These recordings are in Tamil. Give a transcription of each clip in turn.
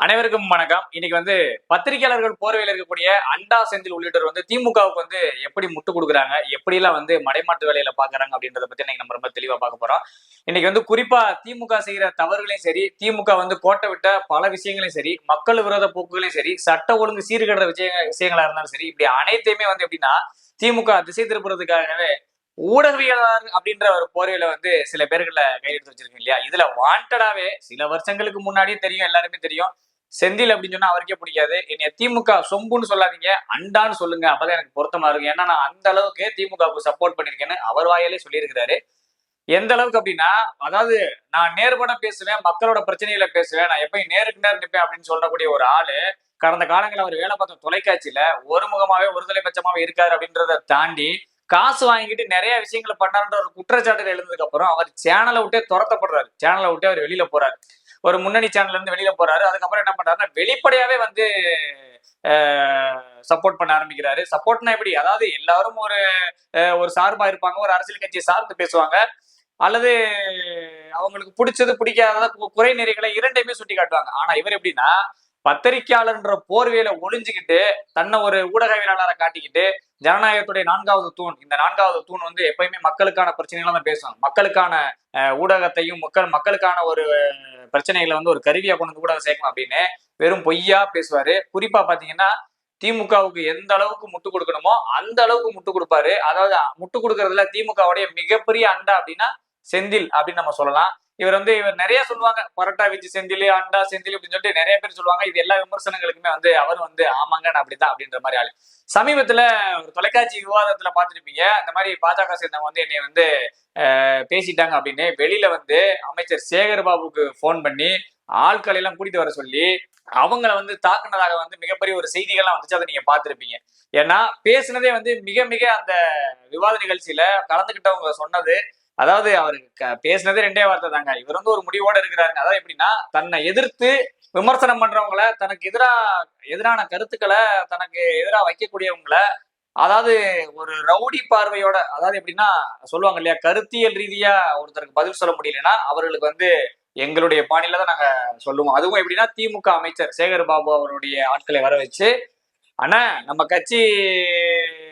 அனைவருக்கும் வணக்கம். இன்னைக்கு வந்து பத்திரிகையாளர்கள் போர்வையில் இருக்கக்கூடிய அண்டா செந்தில் உள்ளிட்டோர் வந்து திமுகவுக்கு வந்து எப்படி முட்டு கொடுக்குறாங்க எப்படிலாம் வந்து மடைமாட்டு வேலையில பாக்குறாங்க அப்படின்றத பத்தி இன்னைக்கு நம்ம ரொம்ப தெளிவா பார்க்க போறோம். இன்னைக்கு வந்து குறிப்பா திமுக செய்யற தவறுகளையும் சரி திமுக வந்து கோட்டை விட்ட பல விஷயங்களையும் சரி மக்கள் விரோத போக்குகளையும் சரி சட்ட ஒழுங்கு சீர்கடுற விஷய விஷயங்களா இருந்தாலும் சரி இப்படி அனைத்தையுமே வந்து எப்படின்னா திமுக திசை திருப்புறதுக்காகவே ஊடகவியலாளர் அப்படின்ற ஒரு போர்வையில வந்து சில பேர்களை கையெழுத்து வச்சிருக்கீங்க இல்லையா? இதுல வாண்டடாவே சில வருஷங்களுக்கு முன்னாடியே தெரியும் எல்லாருமே தெரியும். செந்தில் அப்படின்னு சொன்னா அவருக்கே பிடிக்காது. என்னைய திமுக சொம்புன்னு சொல்லாதீங்க அண்டான்னு சொல்லுங்க. அப்பதான் எனக்கு பொருத்தமா இருக்கும். ஏன்னா நான் அந்த அளவுக்கு திமுகவுக்கு சப்போர்ட் பண்ணிருக்கேன்னு அவர் வாயிலே சொல்லியிருக்கிறாரு. எந்த அளவுக்கு அப்படின்னா அதாவது நான் நேர்பட பேசுவேன் மக்களோட பிரச்சனைகளை பேசுவேன் நான் எப்பயும் நேருக்கு நேர் நிற்பேன் அப்படின்னு சொல்லக்கூடிய ஒரு ஆளு கடந்த காலங்களில் அவர் வேலை பார்த்த தொலைக்காட்சியில ஒரு முகமாவே ஒருதலை பட்சமாவே இருக்காரு அப்படின்றத தாண்டி காசு வாங்கிட்டு நிறைய விஷயங்களை பண்ணாருன்ற ஒரு குற்றச்சாட்டுகள் எழுந்ததுக்கு அப்புறம் அவர் சேனலை விட்டே துரத்தப்படுறாரு. சேனலை விட்டு அவர் வெளியில போறாரு. ஒரு முன்னணி சேனல்ல இருந்து வெளியில போறாரு. அதுக்கப்புறம் என்ன பண்றாருன்னா வெளிப்படையாவே வந்து சப்போர்ட் பண்ண ஆரம்பிக்கிறாரு. சப்போர்ட்னா எப்படி? அதாவது எல்லாரும் ஒரு அஹ், ஒரு சார்பா இருப்பாங்க ஒரு அரசியல் கட்சியை சார்ந்து பேசுவாங்க. அல்லது அவங்களுக்கு பிடிச்சது பிடிக்காத குறை நெறிகளை இரண்டையுமே சுட்டி காட்டுவாங்க ஆனா இவர் எப்படின்னா பத்திரிகையாளர்ன்ற போர்வையில ஒளிஞ்சுக்கிட்டு தன்னை ஒரு ஊடகவியலாளரை காட்டிக்கிட்டு ஜனநாயகத்துடைய நான்காவது தூண் இந்த நான்காவது தூண் வந்து எப்பயுமே மக்களுக்கான பிரச்சனைகளை தான் பேசுவாங்க. மக்களுக்கான ஊடகத்தையும் மக்கள் மக்களுக்கான ஒரு பிரச்சனைகளை வந்து ஒரு கருவியா கொண்டு வந்து ஊடகம் சேர்க்கணும் அப்படின்னு வெறும் பொய்யா பேசுவாரு. குறிப்பா பாத்தீங்கன்னா திமுகவுக்கு எந்த அளவுக்கு முட்டு கொடுக்கணுமோ அந்த அளவுக்கு முட்டு கொடுப்பாரு. அதாவது முட்டு கொடுக்கறதுல திமுகவுடைய மிகப்பெரிய அண்டா அப்படின்னா செந்தில் அப்படின்னு நம்ம சொல்லலாம். இவர் வந்து இவர் நிறைய சொல்லுவாங்க பரோட்டா வச்சு செந்தில் அண்டா செந்தில் அப்படின்னு சொல்லிட்டு நிறைய பேர் சொல்லுவாங்க. இது எல்லா விமர்சனங்களுக்குமே வந்து அவரும் வந்து ஆமாங்க நான் அப்படிதான் அப்படின்ற மாதிரி ஆளு. சமீபத்துல ஒரு தொலைக்காட்சி விவாதத்துல பாத்துருப்பீங்க இந்த மாதிரி பாஜக சேர்ந்தவங்க வந்து என்னை வந்து அஹ், பேசிட்டாங்க அப்படின்னு. வெளியில வந்து அமைச்சர் சேகர் பாபுக்கு போன் பண்ணி ஆட்களை எல்லாம் கூட்டிட்டு வர சொல்லி அவங்கள வந்து தாக்குனதாக வந்து மிகப்பெரிய ஒரு செய்திகள்லாம் வந்துச்சு. அதை நீங்க பார்த்திருப்பீங்க. ஏன்னா பேசுனதே வந்து மிக மிக அந்த விவாத நிகழ்ச்சியில கலந்துகிட்டவங்க சொன்னது அதாவது அவரு பேசினதே ரெண்டே வார்த்தை தாங்க. இவர் வந்து ஒரு முடிவோட இருக்கிறாருங்க. அதாவது எப்படின்னா தன்னை எதிர்த்து விமர்சனம் பண்றவங்கள தனக்கு எதிரா எதிரான கருத்துக்களை தனக்கு எதிராக வைக்கக்கூடியவங்கள அதாவது ஒரு ரவுடி பார்வையோட அதாவது எப்படின்னா சொல்லுவாங்க இல்லையா கருத்தியல் ரீதியா ஒருத்தருக்கு பதில் சொல்ல முடியலன்னா அவர்களுக்கு வந்து எங்களுடைய பாணியில தான் நாங்க சொல்லுவோம். அதுவும் எப்படின்னா திமுக அமைச்சர் சேகர் பாபு அவருடைய ஆட்களை வர வச்சு அண்ணா நம்ம கட்சி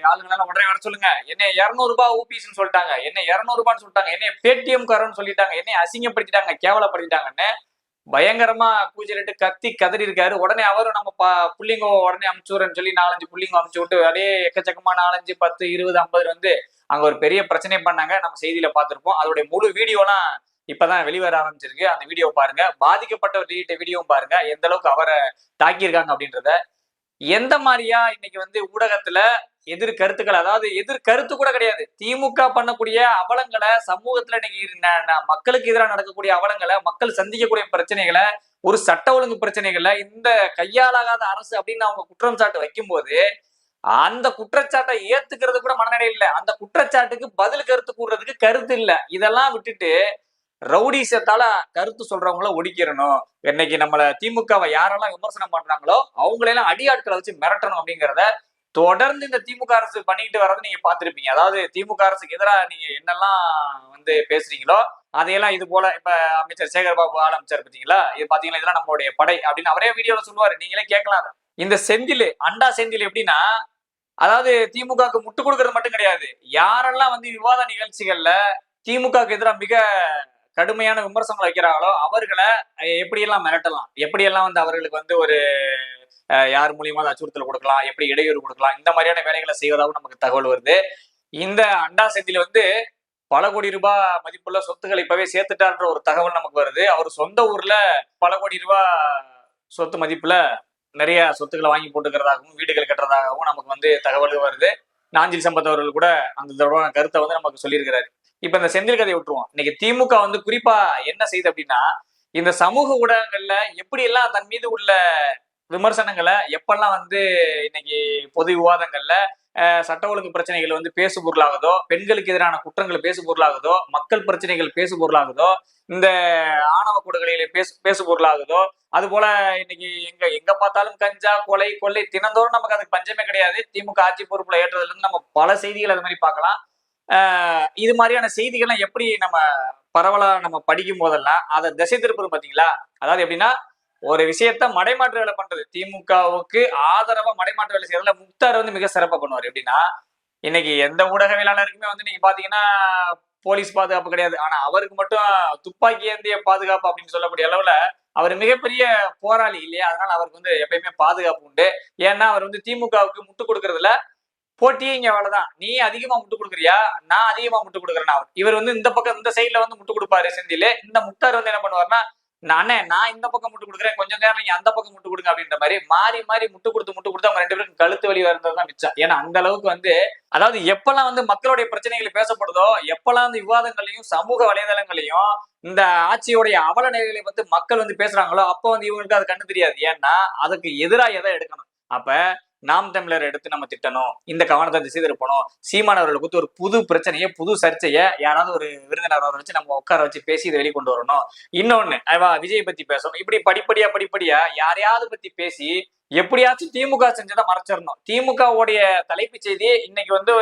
ஆளுங்களால உடனே வர சொல்லுங்க. என்ன இருநூறு ரூபாய் ஊபிஸ்ன்னு சொல்லிட்டாங்க. என்ன இருநூறு ரூபான்னு சொல்லிட்டாங்க. என்ன பேடிஎம் காரன்னு சொல்லிட்டாங்க. என்ன அசிங்கப்படுத்திட்டாங்க கேவலப்படுத்திட்டாங்கன்னு பயங்கரமா கூச்சலிட்டு கத்தி கதறி இருக்காரு உடனே அவரும் நம்ம பா புள்ளிங்கோ உடனே அமுச்சுறேன்னு சொல்லி நாலஞ்சு புள்ளிங்க அமுச்சு விட்டு அப்படியே எக்கச்சக்கமா நாலஞ்சு பத்து இருபது ஐம்பது வந்து அங்க ஒரு பெரிய பிரச்சனை பண்ணாங்க. நம்ம செய்தியில பார்த்திருப்போம். அதோடைய முழு வீடியோலாம் இப்பதான் வெளிவர ஆரம்பிச்சிருக்கு. அந்த வீடியோ பாருங்க. பாதிக்கப்பட்ட வெளியிட்ட வீடியோவும் பாருங்க. எந்த அளவுக்கு அவரை தாக்கியிருக்காங்க அப்படின்றத எந்த மாதிரியா இன்னைக்கு வந்து ஊடகத்துல எதிர் கருத்துக்கள் அதாவது எதிர் கருத்து கூட கிடையாது. திமுக பண்ணக்கூடிய அவலங்களை சமூகத்துல இன்னைக்கு மக்களுக்கு எதிராக நடக்கக்கூடிய அவலங்களை மக்கள் சந்திக்கக்கூடிய பிரச்சனைகளை ஒரு சட்ட ஒழுங்கு பிரச்சனைகளை இந்த கையாளாகாத அரசு அப்படின்னு அவங்க குற்றம் சாட்டு வைக்கும்போது அந்த குற்றச்சாட்டை ஏத்துக்கிறது கூட மனநிலை இல்லை அந்த குற்றச்சாட்டுக்கு பதில் கருத்து கூடுறதுக்கு கருத்து இல்லை. இதெல்லாம் விட்டுட்டு ரவுடிசத்தால கருத்து சொல்றவங்கள ஒடிக்கிறணும் இன்னைக்கு நம்மள திமுகவை யாரெல்லாம் விமர்சனம் பண்றாங்களோ அவங்களெல்லாம் அடியாட்களை வச்சு மிரட்டணும் அப்படிங்கிறத தொடர்ந்து இந்த திமுக அரசு பண்ணிட்டு வர்றதை நீங்க பார்த்திருப்பீங்க. அதாவது திமுக அரசுக்கு எதிராக நீங்க என்னெல்லாம் வந்து பேசுறீங்களோ அதையெல்லாம் இது போல இப்ப அமைச்சர் சேகர் பாபு ஆரம்பிச்சார் பாத்தீங்களா இது பாத்தீங்களா இதெல்லாம் நம்மளுடைய படை அப்படின்னு அவரே வீடியோல சொல்லுவாரு. நீங்களே கேட்கலாம் இந்த செந்தில் அண்டா செந்தில் எப்படின்னா அதாவது திமுகவுக்கு முட்டு கொடுக்கறது மட்டும் கிடையாது. யாரெல்லாம் வந்து விவாத நிகழ்ச்சிகள்ல திமுகவுக்கு எதிராக மிக கடுமையான விமர்சனங்கள் வைக்கிறாங்களோ அவர்களை எப்படியெல்லாம் மிரட்டலாம்? எப்படியெல்லாம் வந்து அவர்களுக்கு வந்து ஒரு யார் மூலியமா அச்சுறுத்தல் கொடுக்கலாம்? எப்படி இடையூறு கொடுக்கலாம்? இந்த மாதிரியான வேலைகளை செய்வதாகவும் நமக்கு தகவல் வருது. இந்த அண்டா செந்தில் வந்து பல கோடி ரூபாய் மதிப்புள்ள சொத்துக்களை இப்பவே சேர்த்துட்டார்ன்ற ஒரு தகவல் நமக்கு வருது. அவர் சொந்த ஊர்ல பல கோடி ரூபாய் சொத்து மதிப்புல நிறைய சொத்துக்களை வாங்கி போட்டுக்கிறதாகவும் வீடுகள் கட்டுறதாகவும் நமக்கு வந்து தகவல் வருது. நாஞ்சில் சம்பத் அவர்கள் கூட அந்த தொடர்பான கருத்தை வந்து நமக்கு சொல்லியிருக்கிறாரு. இப்ப இந்த செந்தில் கதையை விட்டுருவோம். இன்னைக்கு திமுக வந்து குறிப்பா என்ன செய்யுது அப்படின்னா இந்த சமூக ஊடகங்கள்ல எப்படி எல்லாம் தன் மீது உள்ள விமர்சனங்களை எப்பெல்லாம் வந்து இன்னைக்கு பொது விவாதங்கள்ல சட்ட ஒழுங்கு பிரச்சனைகள் வந்து பேசு பொருளாகுதோ பெண்களுக்கு எதிரான குற்றங்கள் பேசு பொருளாகுதோ மக்கள் பிரச்சனைகள் பேசு பொருளாகுதோ இந்த ஆணவ கொடுகளிலே பேசு பேசு பொருளாகுதோ அது போல இன்னைக்கு எங்க எங்க பார்த்தாலும் கஞ்சா கொலை கொள்ளை தினந்தோறும் நமக்கு அதுக்கு பஞ்சமே கிடையாது. திமுக ஆட்சி பொறுப்புல ஏற்றதுல இருந்து நம்ம பல செய்திகள் அது மாதிரி பார்க்கலாம். இது மாதிரியான செய்திகள்லாம் எப்படி நம்ம பரவலா நம்ம படிக்கும் போதெல்லாம் அதை திசை திருப்புறது பாத்தீங்களா அதாவது எப்படின்னா ஒரு விஷயத்த மடைமாற்று வேலை பண்றது. திமுகவுக்கு ஆதரவா மடைமாற்று வேலை செய்யறதுல முக்தார் வந்து மிக சிறப்பா பண்ணுவார். எப்படின்னா இன்னைக்கு எந்த ஊடகவியலாளருக்குமே வந்து நீங்க பாத்தீங்கன்னா போலீஸ் பாதுகாப்பு கிடையாது. ஆனா அவருக்கு மட்டும் துப்பாக்கி ஏந்திய பாதுகாப்பு அப்படின்னு சொல்லக்கூடிய அளவுல அவர் மிகப்பெரிய போராளி இல்லையா? அதனால அவருக்கு வந்து எப்பயுமே பாதுகாப்பு உண்டு. ஏன்னா அவர் வந்து திமுகவுக்கு முட்டு கொடுக்கறதுல போட்டியே இங்க அவ்வளவுதான். நீ அதிகமா முட்டு கொடுக்குறியா? நான் அதிகமா முட்டு கொடுக்குறேன் அவர். இவர் வந்து இந்த பக்கம் இந்த சைட்ல வந்து முட்டு கொடுப்பாரு செந்தில. இந்த முக்தார் வந்து என்ன பண்ணுவாருன்னா நானே நான் இந்த பக்கம் முட்டு கொடுக்குறேன். கொஞ்சம் நேரம் நீங்க அந்த பக்கம் முட்டு கொடுங்க அப்படின்ற மாதிரி மாறி மாறி முட்டு கொடுத்து முட்டு கொடுத்து அவங்க ரெண்டு பேரும் கழுத்து வலி வருந்ததுதான் மிச்சம். ஏன்னா அந்த அளவுக்கு வந்து அதாவது எப்பெல்லாம் வந்து மக்களுடைய பிரச்சனைகள் பேசப்படுதோ எப்பெல்லாம் வந்து விவாதங்களையும் சமூக வலைதளங்களையும் இந்த ஆட்சியுடைய அவல நிலைகளை வந்து மக்கள் வந்து பேசுறாங்களோ அப்போ வந்து இவங்களுக்கு அது கண்டு தெரியாது. ஏன்னா அதுக்கு எதிராக எதை எடுக்கணும்? அப்ப நாம் தமிழர் எடுத்து நம்ம திட்டணும். இந்த கவனத்தை திசை திருப்பணும். சீமானவர்களை குறித்து ஒரு புது பிரச்சனையை புது சர்ச்சையை யாராவது ஒரு விருந்தினர் வச்சு நம்ம உட்கார வச்சு பேசி இதை வெளிக்கொண்டு வரணும். இன்னொன்னு விஜய் பத்தி பேசணும். இப்படி படிப்படியா படிப்படியா யாரையாவது பத்தி பேசி எப்படியாச்சும் திமுக செஞ்சதை மறைச்சிடணும். திமுகவுடைய தலைப்புச் செய்தி இன்னைக்கு வந்து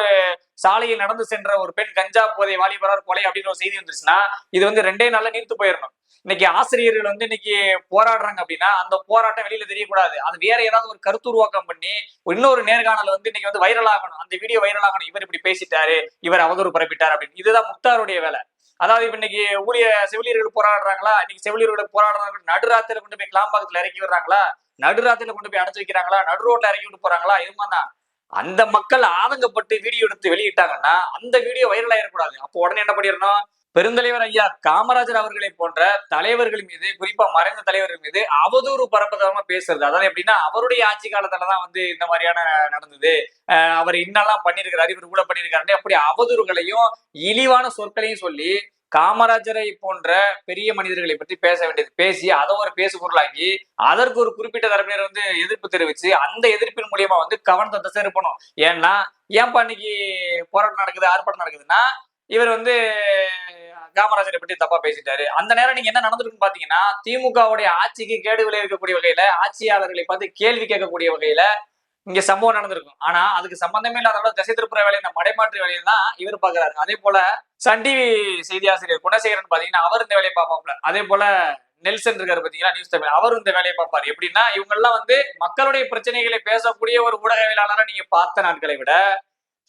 சாலையில் நடந்து சென்ற ஒரு பெண் கஞ்சா போதை வாலிபரார் கொலை அப்படின்னு ஒரு செய்தி வந்துருச்சுன்னா இது வந்து ரெண்டே நாள்ல நீர்த்து போயிடணும். இன்னைக்கு ஆசிரியர்கள் வந்து இன்னைக்கு போராடுறாங்க அப்படின்னா அந்த போராட்டம் வெளியில தெரியக்கூடாது. அது வேற ஏதாவது ஒரு கருத்துருவாக்கம் பண்ணி இன்னொரு நேர்காணல் வந்து இன்னைக்கு வந்து வைரல் ஆகணும். அந்த வீடியோ வைரல் ஆகணும். இவர் இப்படி பேசிட்டாரு இவர் அவதூறு பரப்பிட்டார் அப்படின்னு. இதுதான் முக்தாருடைய வேலை. அதாவது இப்ப இன்னைக்கு ஊழிய செவிலியர்கள் போராடுறாங்களா? இன்னைக்கு செவிலியர்கள் போராடுறாங்க. நடுராத்திரில கொண்டு போய் கிளாம்பாக்கத்துல இறக்கி விடுறாங்களா? நடுராத்திரில கொண்டு போய் அடைச்சு வைக்கிறாங்களா? நடு ரோட்ல இறக்கி விட்டு போறாங்களா? இதுமா தான். அந்த மக்கள் ஆதங்கப்பட்டு வீடியோ எடுத்து வெளியிட்டாங்கன்னா அந்த வீடியோ வைரல் ஆயிடக்கூடாது. அப்போ உடனே என்ன பண்ணிடணும்? பெருந்தலைவர் ஐயா காமராஜர் அவர்களை போன்ற தலைவர்கள் மீது குறிப்பா மறைந்த தலைவர்கள் மீது அவதூறு பரப்பதமா பேசுறது. அதாவது எப்படின்னா அவருடைய ஆட்சி காலத்துலதான் வந்து இந்த மாதிரியான நடந்தது. அவர் இன்னெல்லாம் பண்ணிருக்கிறாரு இவர் கூட பண்ணிருக்காரு அப்படி அவதூறுகளையும் இழிவான சொற்களையும் சொல்லி காமராஜரை போன்ற பெரிய மனிதர்களை பற்றி பேச வேண்டியது. பேசி அதை ஒரு பேசு பொருளாக்கி அதற்கு ஒரு குறிப்பிட்ட தரப்பினர் வந்து எதிர்ப்பு தெரிவிச்சு அந்த எதிர்ப்பின் மூலியமா வந்து கவனத்தை திசை இருப்பணும் ஏன்னா ஏன்பா இன்னைக்கு போராட்டம் நடக்குது ஆர்ப்பாட்டம் நடக்குதுன்னா இவர் வந்து காமராஜரை பற்றி தப்பா பேசிட்டாரு. அந்த நேரம் நீங்க என்ன நடந்திருக்குன்னு பாத்தீங்கன்னா திமுகவுடைய ஆட்சிக்கு கேடு விளைவிக்கக்கூடிய வகையில ஆட்சியாளர்களை பார்த்து கேள்வி கேட்கக்கூடிய வகையில இங்க சம்பவம் நடந்திருக்கும். ஆனா அதுக்கு சம்பந்தமே இல்லாத அளவு திசை திருப்புற வேலை இந்த மடைமாற்று வேலையை தான் இவர் பாக்குறாரு. அதே போல சன் டிவி செய்தி ஆசிரியர் குணசேகரன் பாத்தீங்கன்னா அவர் இந்த வேலையை பார்ப்பாப்ல அதே போல நெல்சன் இருக்காரு பாத்தீங்களா நியூஸ் தமிழ். அவர் இந்த வேலையை பார்ப்பாரு. எப்படின்னா இவங்க எல்லாம் வந்து மக்களுடைய பிரச்சனைகளை பேசக்கூடிய ஒரு ஊடகவியலாளரை நீங்க பார்த்த நாட்களை விட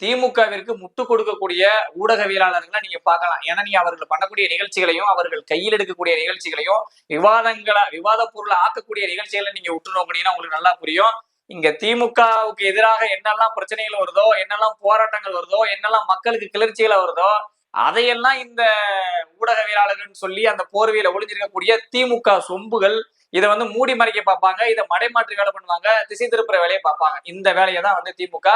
திமுகவிற்கு முட்டு கொடுக்கக்கூடிய ஊடகவியலாளர்களை நீங்க பார்க்கலாம். ஏன்னா நீங்க அவர்கள் பண்ணக்கூடிய நிகழ்ச்சிகளையும் அவர்கள் கையில் எடுக்கக்கூடிய நிகழ்ச்சிகளையும் விவாதங்களை விவாத பொருளை ஆக்கக்கூடிய நிகழ்ச்சிகளை நீங்க உற்று நோக்கினீங்கன்னா உங்களுக்கு நல்லா புரியும். இங்க திமுகவுக்கு எதிராக என்னெல்லாம் பிரச்சனைகள் வருதோ என்னெல்லாம் போராட்டங்கள் வருதோ என்னெல்லாம் மக்களுக்கு கிளர்ச்சிகளை வருதோ அதையெல்லாம் இந்த ஊடகவியலாளர்கள் சொல்லி அந்த போர்வையில ஒளிஞ்சிருக்கக்கூடிய திமுக சொம்புகள் இதை வந்து மூடி மறைக்க பார்ப்பாங்க இதை மடைமாற்று வேலை பண்ணுவாங்க திசை திருப்புற வேலையை பார்ப்பாங்க. இந்த வேலையை தான் வந்து திமுக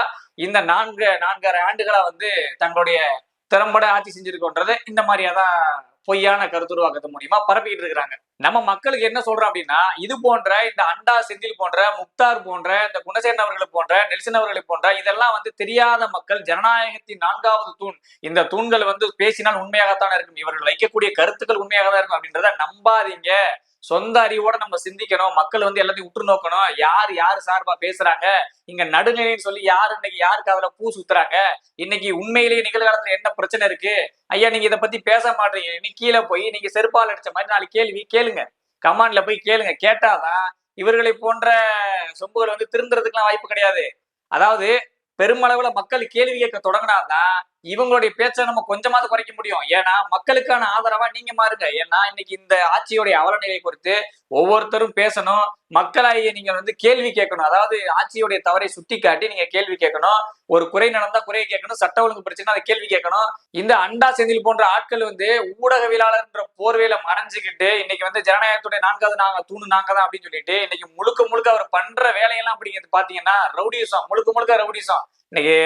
இந்த நான்கு நான்கரை ஆண்டுகளா வந்து தங்களுடைய திறம்பட ஆட்சி செஞ்சிருக்கோன்றது இந்த மாதிரியா தான் பொய்யான கருத்துருவாக்கத்து மூலியமா பரப்பிக்கிட்டு இருக்கிறாங்க. நம்ம மக்களுக்கு என்ன சொல்றோம் அப்படின்னா இது போன்ற இந்த அண்டா செந்தில் போன்ற முக்தார் போன்ற இந்த குணசேகரன் அவர்களை போன்ற நெல்சன் அவர்களை போன்ற இதெல்லாம் வந்து தெரியாத மக்கள் ஜனநாயகத்தின் நான்காவது தூண் இந்த தூண்கள் வந்து பேசினால் உண்மையாகத்தான் இருக்கும் இவர்கள் வைக்கக்கூடிய கருத்துக்கள் உண்மையாக தான் இருக்கும் அப்படின்றத நம்பாதீங்க. சொந்த அறிவோட நம்ம சிந்திக்கணும் மக்கள் வந்து எல்லாத்தையும் உற்று நோக்கணும். யார் யார் சார்பா பேசுறாங்க? இங்க நடுநிலைன்னு சொல்லி யார் இன்னைக்கு யாருக்கு அதுல பூ சுத்துறாங்க? இன்னைக்கு உண்மையிலேயே நிகழ்காலத்துல என்ன பிரச்சனை இருக்கு? ஐயா நீங்க இதை பத்தி பேச மாட்டீங்க. இன்னைக்கு கீழே போய் நீங்க செருப்பால் அடிச்ச மாதிரி நாலு கேள்வி கேளுங்க. கமாண்ட்ல போய் கேளுங்க. கேட்டாதான் இவர்களை போன்ற சொம்புகள் வந்து திருந்துறதுக்குலாம் வாய்ப்பு கிடையாது. அதாவது பெருமளவுல மக்கள் கேள்வி கேட்க தொடங்கினாதான் இவங்களுடைய பேச்சை நம்ம கொஞ்சமாவது குறைக்க முடியும். ஏன்னா மக்களுக்கான ஆதரவா நீங்க மாறுங்க. ஏன்னா இன்னைக்கு இந்த ஆட்சியுடைய அவலநிலை குறித்து ஒவ்வொருத்தரும் பேசணும். மக்களாகிய நீங்க வந்து கேள்வி கேட்கணும். அதாவது ஆட்சியுடைய தவறை சுட்டி காட்டி நீங்க கேள்வி கேட்கணும். ஒரு குறை நடந்தா குறையை கேட்கணும். சட்ட ஒழுங்கு பிரச்சனை அதை கேள்வி கேட்கணும். இந்த அண்டா செந்தில் போன்ற ஆட்கள் வந்து ஊடகவியலாளர்ன்ற போர்வையில மறைஞ்சுக்கிட்டு இன்னைக்கு வந்து ஜனநாயகத்துடைய நான்காவது நாங்க தூணு நாங்க தான் அப்படின்னு சொல்லிட்டு இன்னைக்கு முழுக்க முழுக்க அவர் பண்ண வேலையெல்லாம் அப்படிங்கிறது பாத்தீங்கன்னா ரவுடிசம் முழுக்க முழுக்க ரவுடிசம். இன்னைக்கு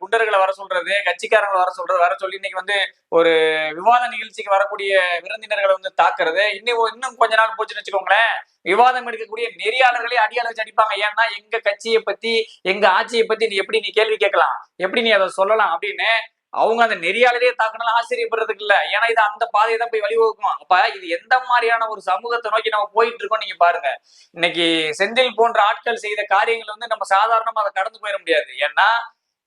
குண்டர்களை வர சொல்றது கட்சிக்காரங்களை வர சொல்றது வர சொல்லி இன்னைக்கு வந்து ஒரு விவாத நிகழ்ச்சிக்கு வரக்கூடிய விருந்தினர்களை வந்து தாக்குறது. இன்னும் இன்னும் கொஞ்ச நாள் போச்சுன்னு வச்சுக்கோங்களேன். விவாதம் எடுக்கக்கூடிய நெறியாளர்களே அடியாள வச்சு அடிப்பாங்க. ஏன்னா எங்க கட்சியை பத்தி எங்க ஆட்சியை பத்தி நீ எப்படி நீ கேள்வி கேட்கலாம்? எப்படி நீ அதை சொல்லலாம் அப்படின்னு அவங்க அந்த நெறியாளரே தாக்கணும் ஆச்சரியப்படுறதுக்கு இல்ல. ஏன்னா இது அந்த பாதையை தான் போய் வழிவகுக்கும். அப்ப இது எந்த மாதிரியான ஒரு சமூகத்தை நோக்கி நம்ம போயிட்டு இருக்கோம் நீங்க பாருங்க. இன்னைக்கு செந்தில் போன்ற ஆட்கள் செய்த காரியங்கள் வந்து நம்ம சாதாரணமா அதை கடந்து போயிட முடியாது. ஏன்னா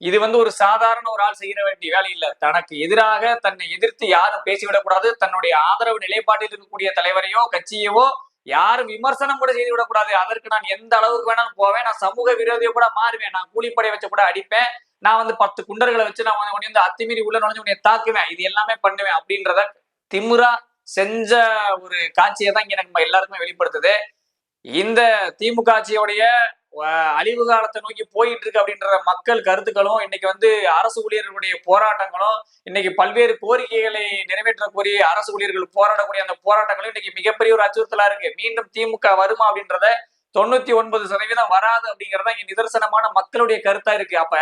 இது வந்து ஒரு சாதாரண ஒரு ஆள் செய்ய வேண்டிய வேலை இல்லை. தனக்கு எதிராக தன்னை எதிர்த்து யாரும் பேசிவிடக்கூடாது. தன்னுடைய ஆதரவு நிலைப்பாட்டில் இருக்கக்கூடிய தலைவரையோ கட்சியவோ யாரும் விமர்சனம் கூட செய்து விடக்கூடாது. அதற்கு நான் எந்த அளவுக்கு வேணாலும் போவேன். நான் சமூக விரோதியை கூட மாறுவேன். நான் கூலிப்படை வச்சு கூட அடிப்பேன். நான் வந்து பத்து குண்டர்களை வச்சு நான் உன்னை வந்து அத்துமீறி உள்ள நுழைஞ்சு உன்னை தாக்குவேன். இது எல்லாமே பண்ணுவேன் அப்படின்றத திமுறா செஞ்ச ஒரு காட்சியை தான் இங்க நம்ம எல்லாருக்குமே வெளிப்படுத்துது. இந்த திமுக ஆட்சியோடைய அழிவு காலத்தை நோக்கி போயிட்டு இருக்கு அப்படின்ற மக்கள் கருத்துக்களும் இன்னைக்கு வந்து அரசு ஊழியர்களுடைய போராட்டங்களும் இன்னைக்கு பல்வேறு கோரிக்கைகளை நிறைவேற்றக்கூடிய அரசு ஊழியர்கள் போராடக்கூடிய அந்த போராட்டங்களும் இன்னைக்கு மிகப்பெரிய ஒரு அச்சுறுத்தலா இருக்கு. மீண்டும் திமுக வருமா அப்படின்றத தொண்ணூத்தி ஒன்பது சதவீதம் வராது அப்படிங்கறத இங்க நிதர்சனமான மக்களுடைய கருத்தா இருக்கு. அப்ப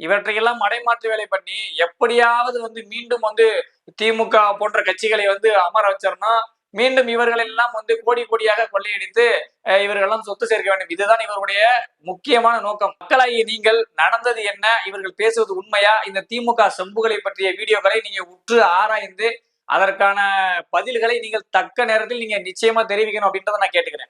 இவற்றையெல்லாம் மடைமாற்று வேலை பண்ணி எப்படியாவது வந்து மீண்டும் வந்து திமுக போன்ற கட்சிகளை வந்து அமர வச்சிடணும். மீண்டும் இவர்கள் எல்லாம் வந்து கோடி கோடியாக கொள்ளையடித்து அஹ், இவர்களெல்லாம் சொத்து சேர்க்க வேண்டும். இதுதான் இவருடைய முக்கியமான நோக்கம். மக்களாகிய நீங்கள் நடந்தது என்ன? இவர்கள் பேசுவது உண்மையா? இந்த திமுக செம்புகளை பற்றிய வீடியோக்களை நீங்க உற்று ஆராய்ந்து அதற்கான பதில்களை நீங்கள் தக்க நேரத்தில் நீங்க நிச்சயமா தெரிவிக்கணும் அப்படின்றத நான் கேட்டுக்கிறேன்.